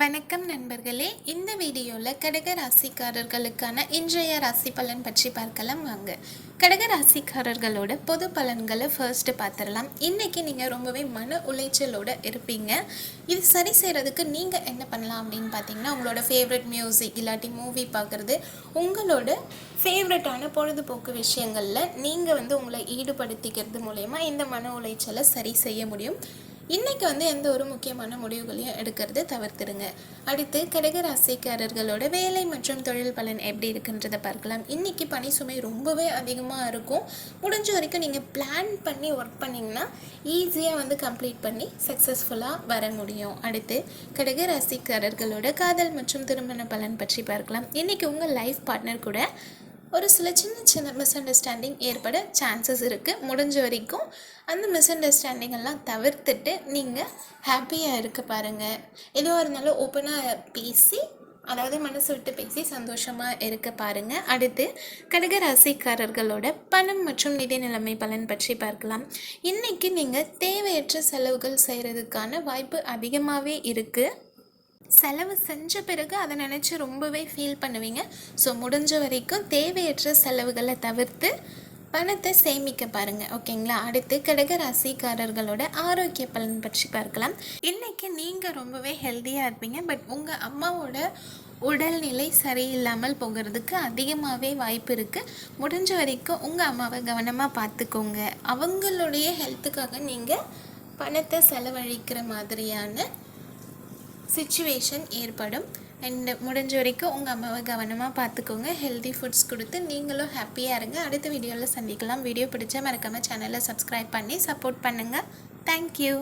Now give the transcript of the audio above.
வணக்கம் நண்பர்களே. இந்த வீடியோவில் கடக ராசிக்காரர்களுக்கான இன்றைய ராசி பலன் பற்றி பார்க்கலாம் வாங்க. கடக ராசிக்காரர்களோட பொது பலன்களை ஃபர்ஸ்ட்டு பார்த்துடலாம். இன்றைக்கி நீங்கள் ரொம்பவே மன உளைச்சலோடு இருப்பீங்க. இது சரி செய்கிறதுக்கு நீங்கள் என்ன பண்ணலாம் அப்படின்னு பார்த்தீங்கன்னா உங்களோட ஃபேவரட் மியூசிக் இல்லாட்டி மூவி பார்க்குறது உங்களோட ஃபேவரட்டான பொழுதுபோக்கு விஷயங்களில் நீங்கள் வந்து உங்களை ஈடுபடுத்திக்கிறது மூலயமா இந்த மன உளைச்சலை சரி செய்ய முடியும். இன்னைக்கு வந்து எந்த ஒரு முக்கியமான முடிவுகளையும் எடுக்கிறத தவிர்த்துடுங்க அடுத்து கடக ராசிக்காரர்களோட வேலை மற்றும் தொழில் பலன் எப்படி இருக்குன்றதை பார்க்கலாம். இன்னைக்கு பணி சுமை ரொம்பவே அதிகமாக இருக்கும். முடிஞ்ச வரைக்கும் நீங்கள் பிளான் பண்ணி ஒர்க் பண்ணிங்கன்னா ஈஸியாக வந்து கம்ப்ளீட் பண்ணி சக்ஸஸ்ஃபுல்லாக வர முடியும். அடுத்து கடக ராசிக்காரர்களோட காதல் மற்றும் திருமண பலன் பற்றி பார்க்கலாம். இன்னைக்கு உங்கள் லைஃப் பார்ட்னர் கூட ஒரு சில சின்ன சின்ன மிஸ் அண்டர்ஸ்டாண்டிங் ஏற்பட சான்சஸ் இருக்குது முடிஞ்ச வரைக்கும் அந்த மிஸ் அண்டர்ஸ்டாண்டிங் எல்லாம் தவிர்த்துட்டு நீங்கள் ஹாப்பியாக இருக்க பாருங்கள் எதுவாக இருந்தாலும் ஓப்பனாக பேசி அதாவது மனசு விட்டு பேசி சந்தோஷமாக இருக்க பாருங்கள் அடுத்து கடகராசிக்காரர்களோட பணம் மற்றும் நிதி நிலைமை பலன் பற்றி பார்க்கலாம். இன்றைக்கி நீங்கள் தேவையற்ற செலவுகள் செய்கிறதுக்கான வாய்ப்பு அதிகமாகவே இருக்குது செலவு செஞ்ச பிறகு அதை நினச்சி ரொம்பவே ஃபீல் பண்ணுவீங்க. ஸோ முடிஞ்ச வரைக்கும் தேவையற்ற செலவுகளை தவிர்த்து பணத்தை சேமிக்க பாருங்க. ஓகேங்களா அடுத்து கடக ராசிக்காரர்களோட ஆரோக்கிய பலன் பற்றி பார்க்கலாம். இன்னைக்கு நீங்கள் ரொம்பவே ஹெல்த்தியாக இருப்பீங்க. பட் உங்கள் அம்மாவோட உடல்நிலை சரியில்லாமல் போகிறதுக்கு அதிகமாகவே வாய்ப்பு இருக்குது முடிஞ்ச வரைக்கும் உங்கள் அம்மாவை கவனமாக பார்த்துக்கோங்க. அவங்களுடைய ஹெல்த்துக்காக நீங்கள் பணத்தை செலவழிக்கிற மாதிரியான சுச்சுவேஷன் ஏற்படும். அண்ட் முடிஞ்ச வரைக்கும் உங்கள் அம்மாவை கவனமாக பார்த்துக்கோங்க. ஹெல்தி ஃபுட்ஸ் கொடுத்து நீங்களும் ஹாப்பியாக இருங்க. அடுத்த வீடியோவில் சந்திக்கலாம். வீடியோ பிடிச்சா மறக்காமல் சேனலை சப்ஸ்கிரைப் பண்ணி சப்போர்ட் பண்ணுங்கள் தேங்க்யூ